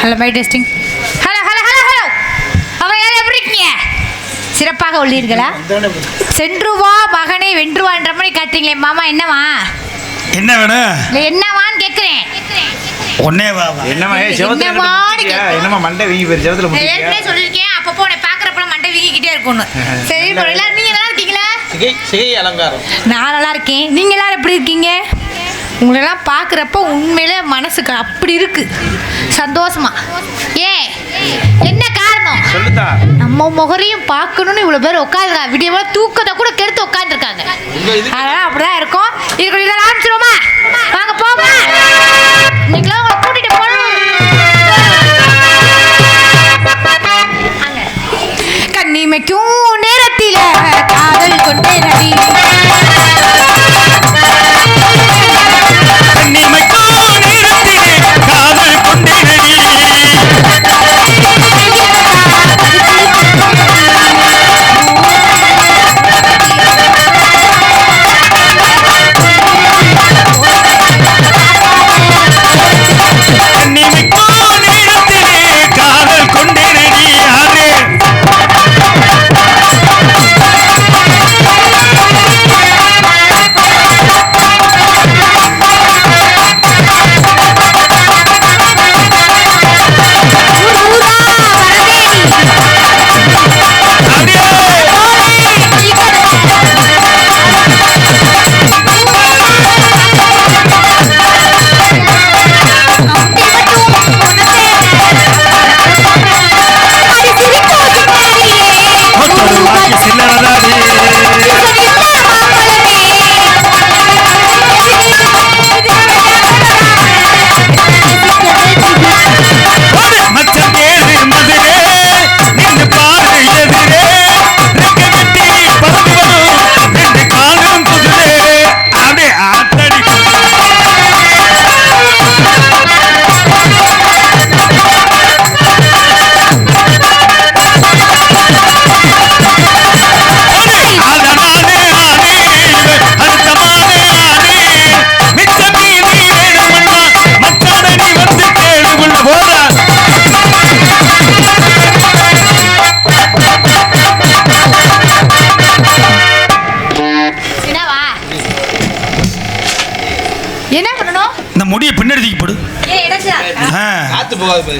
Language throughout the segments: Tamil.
Hello my testing hello hello hello hello அவன் யார் எப்படி இருக்கீங்க? சிறப்பாக உள்ளீர்களா? சென்று வா மகனை வென்றுவான்ற மாதிரி காட்டுறீங்களே மாமா என்னவா? என்ன வேணும் இல்லை என்னவான்னு கேட்குறேன். ஒன்னே வா? நீங்க- என்னம்மா மண்டை வீங்கி ஏற்கனவே அப்பப்போ உன்னை மண்டை வீங்கிக்கிட்டே இருக்கும்னு. சரி எல்லாரும் நீங்கள் நல்லா இருக்கீங்களா? சிகை சிகை அலங்காரம். நான் நல்லா இருக்கேன். நீங்கள் எல்லாரும் எப்படி இருக்கீங்க? உங்களெல்லாம் பார்க்குறப்ப உண்மையிலே மனசுக்கு அப்படி இருக்கு. சந்தோஷமா. ஏன் என்ன காரணம்? நம்ம முகரையும் பார்க்கணும்னு இவ்வளோ பேர் உட்காந்துருக்காங்க விடிய தூக்கத்தை கூட கெடுத்து உட்காந்துருக்காங்க அதெல்லாம் அப்படிதான் இருக்கும். என்ன பண்ணணும்? இந்த முடியை பின்னாடி தூக்கி போடு. காத்து போகாது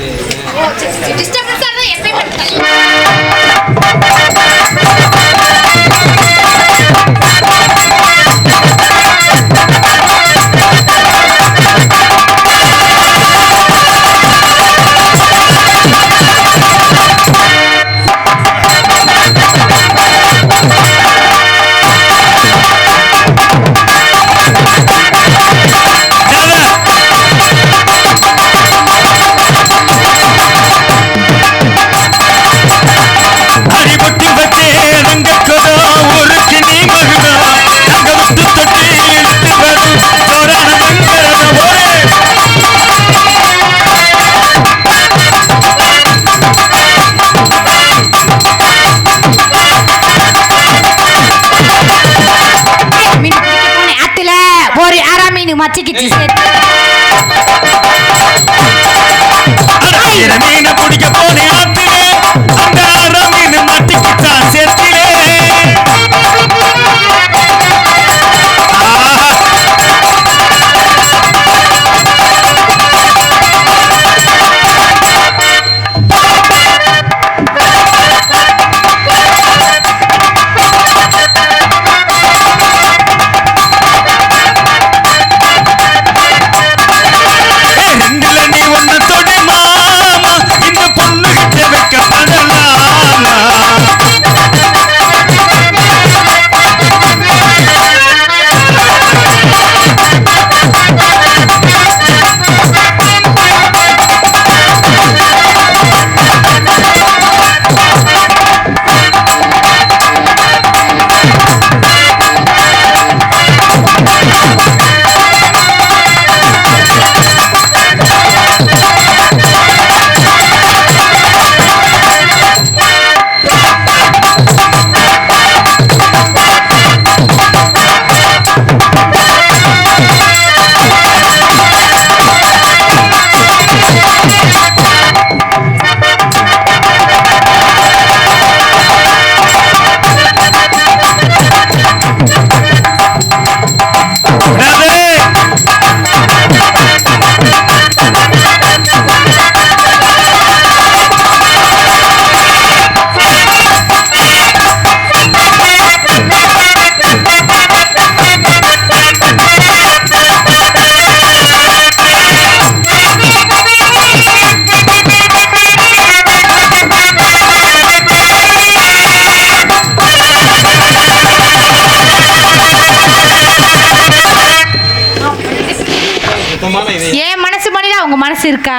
மனசு இருக்கா?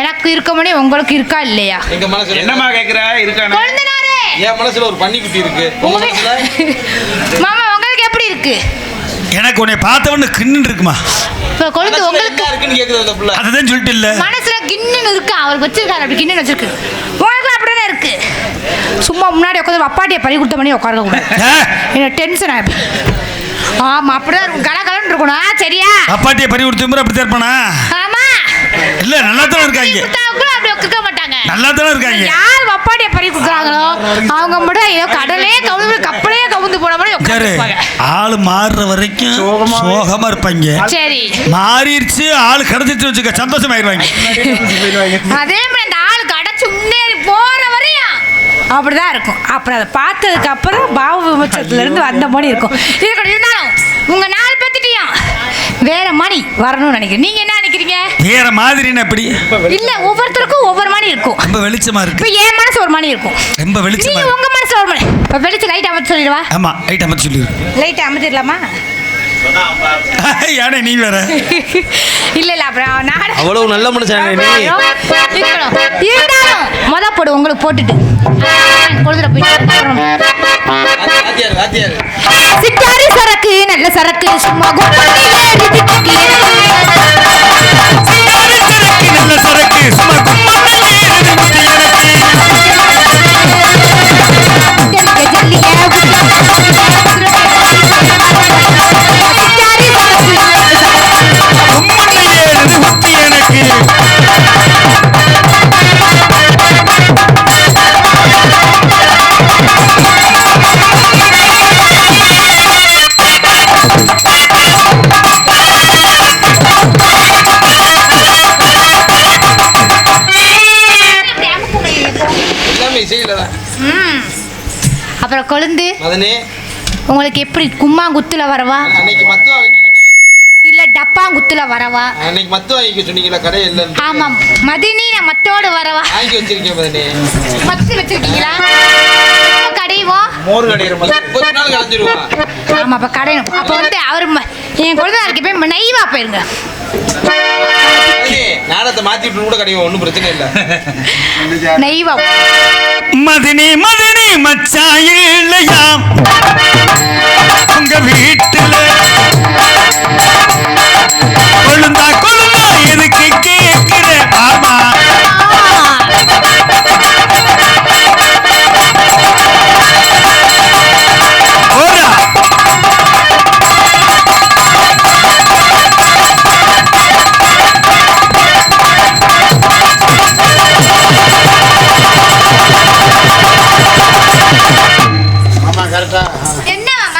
எனக்கு இருக்க முடியும் உங்களுக்கு இருக்கா இல்லையா? எங்க மனசுல என்னம்மா கேக்குற? இருக்கானே கொழுந்தனாரே! என் மனசுல ஒரு பன்னிக்குட்டி இருக்கு. உங்க மனசுல? மாமா உங்களுக்கு எப்படி இருக்கு? எனக்கு உன்னை பார்த்தவொன்னு கிண்ணு இருக்குமா? இப்ப கொழுந்து உங்களுக்கு என்ன இருக்குன்னு கேக்குது அந்த புள்ள. அதுதான் சொல்லிட்டு இல்ல. மனசுல கிண்ணுன்னு இருக்கு? அவருக்கு வச்சிருக்காரு அப்படி கிண்ணுன்னு வச்சிருக்கு. உங்களுக்கு அப்படிதான் இருக்கு? சும்மா முன்னாடி உட்காந்து அப்பாட்டியை பறி கொடுத்த மணி உட்கார கூடாது எனக்கு டென்ஷன் ஆகும் ஆமா அப்படிதான் இருக்கும். கலகலன்னு இருக்கணும் சரியா? அப்பாட்டியை பறி கொடுத்த முறை அப்படி இருப்பானா? ஆமா. இல்ல நல்லா தானே இருக்காங்க. அப்படி உட்க மாட்டாங்க. நல்லா தானே இருக்காங்க. யார் வப்பாட்டியை பறி கொடுக்குறாங்களோ அவங்க மட்டும் ஏதோ கடலே கவுந்து கப்பலே கவுந்து போன மாதிரி சரி ஆளு மாறுற வரைக்கும். சோகமா இருப்பாங்க. சரி. மாறிடுச்சு ஆள் கிடைச்சிட்டு வச்சுக்க சந்தோஷமாயிருவாங்க அதே மாதிரி அந்த ஆள் கடைச்சு முன்னேறி போற அப்படிதான் இருக்கும். அப்புறம் அதை பார்த்ததுக்கு அப்புறம் பாவ விமர்சனத்துல இருந்து வந்த மணி இருக்கும். இருக்கட்டும் இருந்தாலும் உங்க நாலு பேத்துட்டையும் வேற மணி வரணும்னு நினைக்கிறேன். நீங்க என்ன நினைக்கிறீங்க? வேற மாதிரின்னு எப்படி? இல்ல ஒவ்வொருத்தருக்கும் ஒவ்வொரு மணி இருக்கும். ரொம்ப வெளிச்சமா இருக்கு. இப்ப என் மனசு ஒரு மணி இருக்கும். ரொம்ப வெளிச்சமா நீங்க உங்க மனசு ஒரு மணி இப்ப வெளிச்சம் லைட் அமைச்சு சொல்லிடுவா? ஆமா ஐட்டம் அமைச்சு சொல்லிடு. லைட் அமைச்சிடலாமா? யானே நீ வேற. இல்ல இல்ல அப்புறம் நான் அவ்வளவு நல்ல மனுஷன் நீ. இருக்கணும். இருந்தாலும் முத போடு உங்களுக்கு போட்டுட்டு. கொழுதுல போயிட்டு சித்தாரி சரக்கு நல்ல சரக்கு சும்மா கொழுந்து. உங்களுக்கு எப்படி கும்மாங்குத்துல வரவா? வாங்கி. இல்ல டப்பாங்குத்துல வரவா? அன்னைக்கு மத்து வாங்கிக்க சொன்னீங்களா கடை இல்லைன்னு ஆமாம். மதினி நான் மத்தோடு வரவா? வாங்கி வச்சிருக்கேன் மதனே. மத்து வச்சிருக்கீங்களா? கடைவோ? மோர் கடையிற மாதிரி முப்பத்தி நாள் கலைஞ்சிருவான் ஆமா அப்ப கடையணும். அப்ப வந்து அவர் என் குழந்தைக்கு போய் நெய்வா போயிருங்க மதனே நாடத்தை மாத்தி விட்டு கூட கிடையாது ஒன்றும் பிரச்சனை இல்லை. நெய்வா. மதினி மதினி மச்சான் இல்லையா?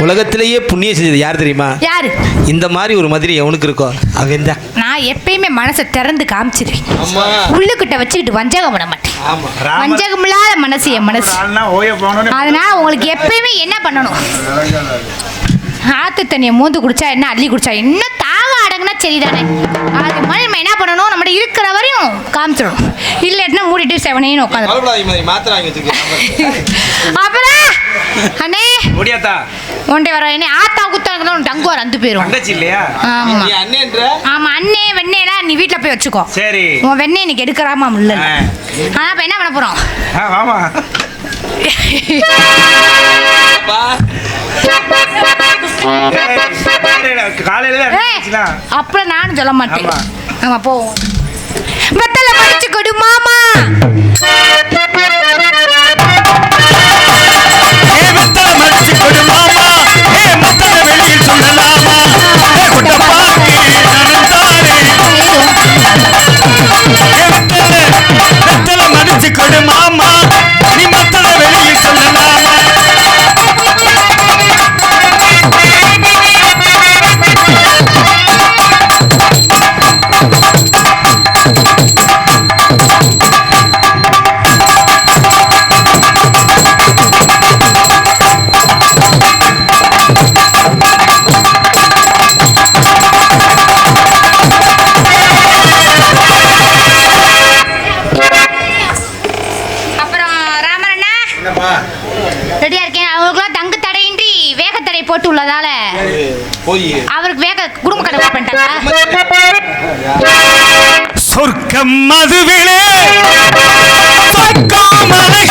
உலகத்திலேயே புண்ணியம் செஞ்சது யார் தெரியுமா? யாரு? இந்த மாதிரி ஒரு மதுரை எவனுக்கு இருக்கோ அவன் தான் நான் எப்பயுமே மனசை திறந்து காமிச்சிருவேன். உள்ளுக்கிட்ட வச்சுக்கிட்டு வஞ்சகம் விட மாட்டேன். வஞ்சகம் இல்லாத மனசு என் மனசு. அதனால உங்களுக்கு எப்பயுமே என்ன பண்ணணும்? ஆத்து தண்ணியை மூந்து குடிச்சா என்ன அள்ளி குடிச்சா என்ன தாக அடங்குனா சரிதானே? அது மாதிரி நம்ம என்ன பண்ணணும்? நம்ம இருக்கிற வரையும் காமிச்சிடணும். இல்லைன்னா மூடிட்டு செவனேன்னு உட்காந்து அப்புறம் அண்ணே. முடியாதா உன்டே வர என்ன ஆத்தா குத்தாங்க டங்குவார் அந்து போயிரும். தங்கச்சி இல்லையா? ஆமா. நீ அண்ணேன்ற? ஆமா அண்ணே வெண்ணெயெல்லாம் நீ வீட்டில் போய் வச்சுக்கோ. சரி. உன் வெண்ணெய் இன்னைக்கு எடுக்கிறாமா இல்ல ஆ. ஆனா இப்ப என்ன பண்ண போறோம்? ஆமா. காலையில. அப்புறம் நானும் சொல்ல மாட்டேன். ஆமா. ஆமா போவோம் வெத்தலை மடிச்சு கொடு மாமா. சொல்லலாமா ஏ குட்டப்பாக்கு சொர்க்கம் மதுவிலே சொர்க்கம் அழகிலே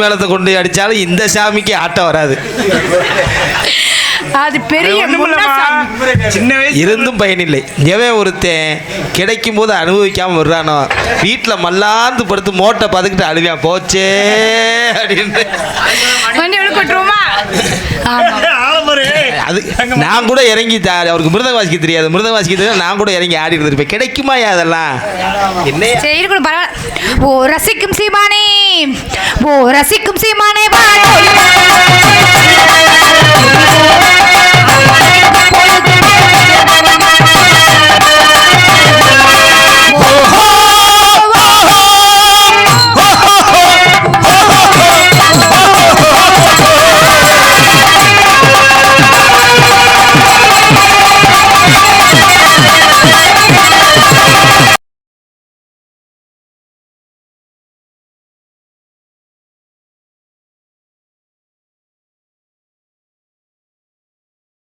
மேலத்தை கொண்டு அடிச்சாலும் இந்த சாமிக்கு ஆட்டம் வராது. அது பெரிய. சின்ன வயசு இருந்தும் பயனில்லை. எவன் ஒருத்தன் கிடைக்கும் போது அனுபவிக்காம வர்றானோ வீட்டுல மல்லாந்து படுத்து மோட்டை பதுக்கிட்டு அழுவான் போச்சே அப்படின்னு. அது நான் கூட இறங்கி அவருக்கு மிருதங்க வாசிக்க தெரியாது. மிருதங்க வாசிக்க தெரியாது நான் கூட இறங்கி ஆடி இருந்திருப்பேன். கிடைக்குமாயா அதெல்லாம்? என்ன ஓ ரசிக்கும் சீமானே. ஓ ரசிக்கும் சீமானே வா